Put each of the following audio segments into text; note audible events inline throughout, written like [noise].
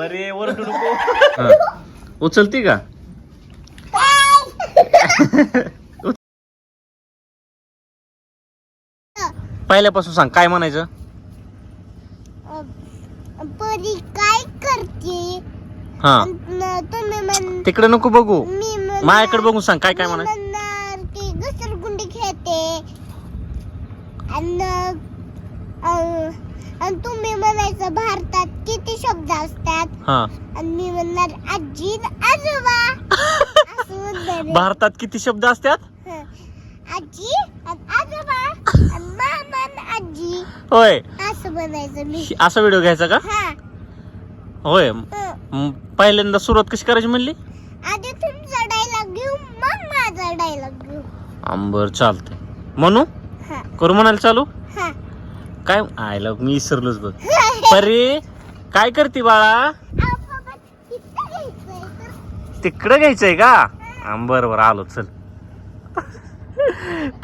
परे वरडू नको. उचलती का? पहिल्यापासून सांग काय म्हणायचं? परी काय करते? हा. न- तुम्ही म्हण तिकडे नको बघू. मी माझ्याकडे बघून सांग काय काय मी म्हणा म्हणणार की घसरगुंडी खेळते. आणि अं, आणि तुम्ही म्हणायचं भारतात किती शब्द असतात? हा. आणि मी म्हणणार आजी न आजोबा. असं म्हणणार आहे. भारतात किती शब्द असतात? हं. आजी आणि आजोबा आणि मामा आणि आजी. होय. असं म्हणायचं मी. असा व्हिडिओ घ्यायचा का? हा. होय. हं. म, पहिल्यांदा सुरुवात कशी करायची म्हणली? आधी तुमचा डायलॉग घेऊ मग माझा डायलॉग घेऊ. आंबर चालतंय. म्हणू हा. करू म्हणायला चालू? हा. काय? आयला मी विसरलोच बघ. परे काय करते बाळा? तिकडं घ्यायचंय का? बरोबर आलो चल.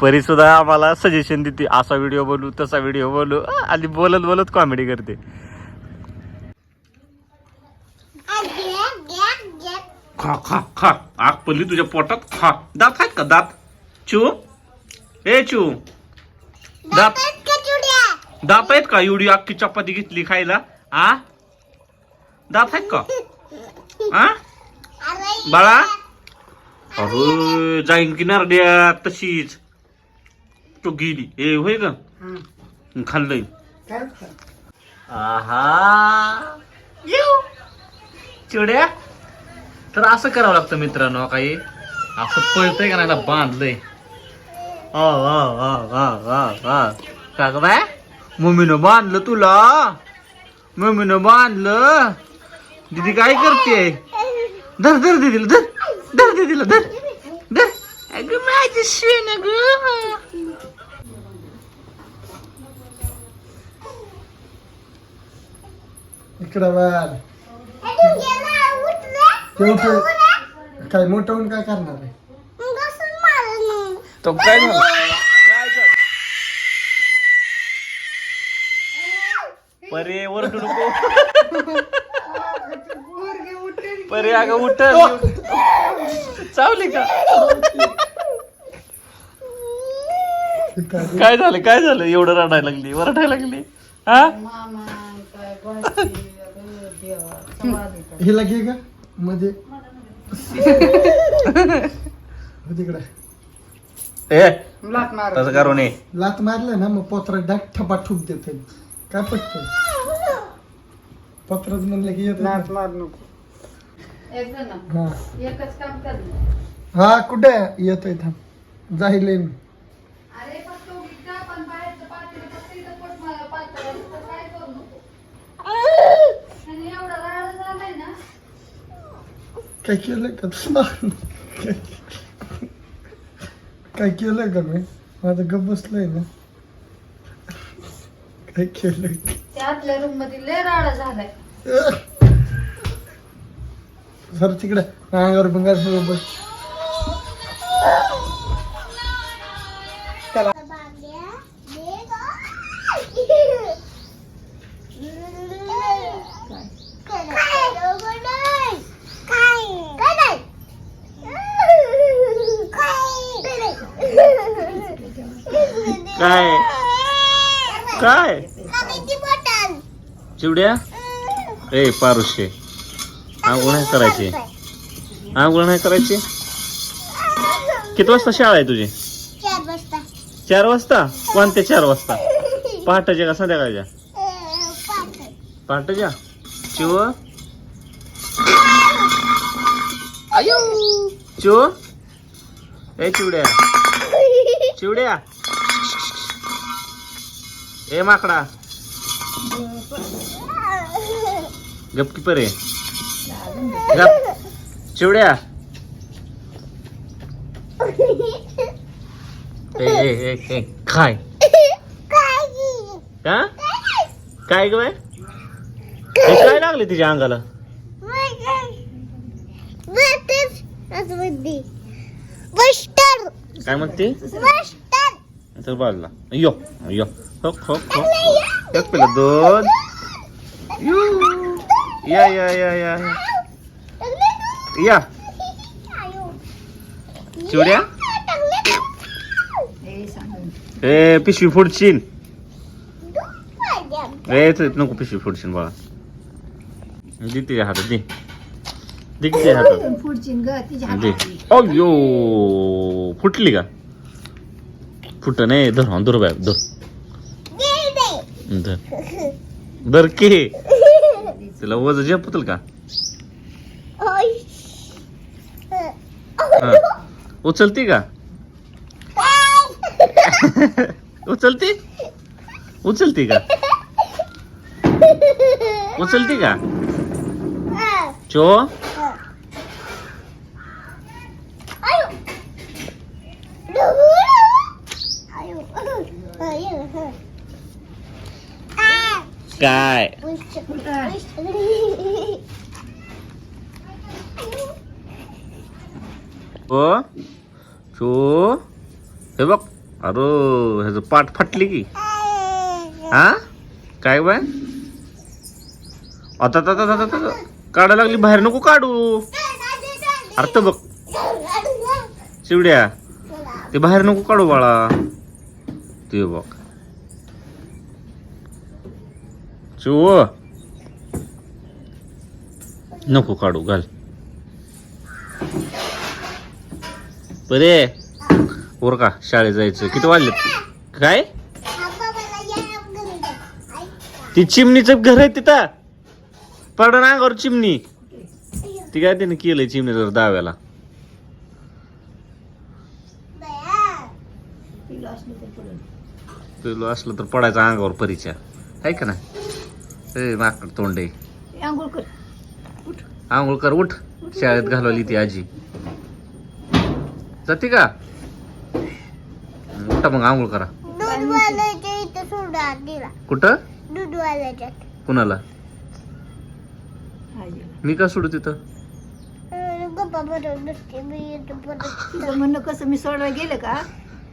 परी सुद्धा आम्हाला सजेशन देते असा व्हिडिओ बनवू तसा व्हिडिओ बनवू. आणि बोलत बोलत कॉमेडी करते. खा खा खा. आग पडली तुझ्या पोटात? खा. दात आहेत का? दात? चू? ए चू. दात. दात आहेत का एवढी अख्खी चपाती घेतली खायला? आ? दात आहेत का? आ? बाळा? अहो जाईन की नारड्या तशीच. तो गेली. ए होय का खाल्लंय. आहा. येऊ. चिवड्या तर असं करावं लागतं मित्रांनो काही. असं पळतंय का नाही बांधलंय. आ, आ, आ, आ, आ, आ. का ग बाय मम्मीनं बांधलं तुला? मम्मीनं बांधलं? दीदी काय करते? धर धर दीदीला धर धर दीदीला धर धर. अगं माझी शेण ग इकडं बाळ काय मोठं होऊन काय करणार आहे? तो काय परे वरडू नको. परे अगं [laughs] उठ चावली का? काय काय झालं? काय झालं? एवढं रडायला लागली वरडायला लागली. हा? हिला घे का मध्ये. तिकडे. ए तसं करू नये. लात मारलं ना मग पोत्रात डाक ठपा ठुक देते. काय पटत पत्रात म्हणलं की येत हा. एकच काम कर ना. हा कुठे? येतोय थांब. जाईल मी अरे फक्त उगीच का पण बाहेरचं पातेलं फक्त इथं पोट मला पातळ आहे, तर काय करू नको? आणि एवढा राडा झालाय ना? काय केलं का काय केलं का मी? माझं गप बसलंय ना. काय केलं त्या आतल्या रूममध्ये लय राडा झालाय सर तिकडे अंगावर बंगार बस. काय. काय काय नाही. काय काय खाण्याची बॉटल. चिवड्या? ए पारुशे. आंघोळ नाही करायची. आंघोळ नाही करायची? किती वाजता शाळा आहे तुझी? चार वाजता. कोणत्या चार वाजता? पहाटेच्या का संध्याकाळच्या. पहाटेच्या? चिव? चिव? ए चिवड्या. चिवड्या. ए माकडा. गपकी परे गप. चिवड्या. ए ए ए ए काय काय का? काय ग काय लागले तिच्या अंगाला? काय म्हणते? तर बाजूला यो यो. हो हो हो एक पेला दोन यू या या या या चिवड्या ए पिशवी फोडशीन ए नको पिशवी फोडशीन बाळा दे तिच्या हातात दे दे तिच्या हातात दे अयो फुटली का फुट नाही धर धर बाय धर धर धर के तिला वज झेपतल का हा. उचलती का उचलती उचलती का उचलती का चो काय हो? चो हे बघ. अरे ह्याचं पाठ फाटली की. हा? काय बाय? आता आता आता काढायला लागली. बाहेर नको काढू. अर्थ बघ. चिवड्या ते बाहेर नको काढू बाळा. ते बघ. चो नको काढू घाल बरे वर का शाळेत जायचं किती वाजले काय ती चिमणीचं घर आहे तिथं पडण अंगावर चिमणी ती काय त्याने केलंय चिमणी जर दाव्याला पिलं. तुला असलं तर पडायचं अंगावर परीच्या आहे का नाही ए माकड तोंडे. हे आंघोळ कर. आंघोळ कर उठ. शाळेत घालवली ती आजी. जाते का? उठा मग आंघोळ करा. दूधवाल्याच्या इथं सोडा दिला. कुठं? दूधवाल्याच्या. कुणाला. मी का सोडू तिथं? गप्पा बरोबर नसते मी येतो परत तिचं म्हणणं कसं मी सोडवायला गेलं का?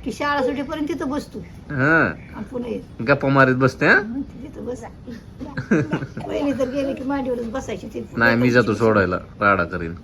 की शाळा सुटेपर्यंत तिथं बसतो. हा. आणि पुन्हा येत. गप्पा मारीत बसते हा? तिथं बसा. पहिले तर गेले की मांडीवरच बसायची तिथे. नाही मी जातो सोडायला राडा करीन.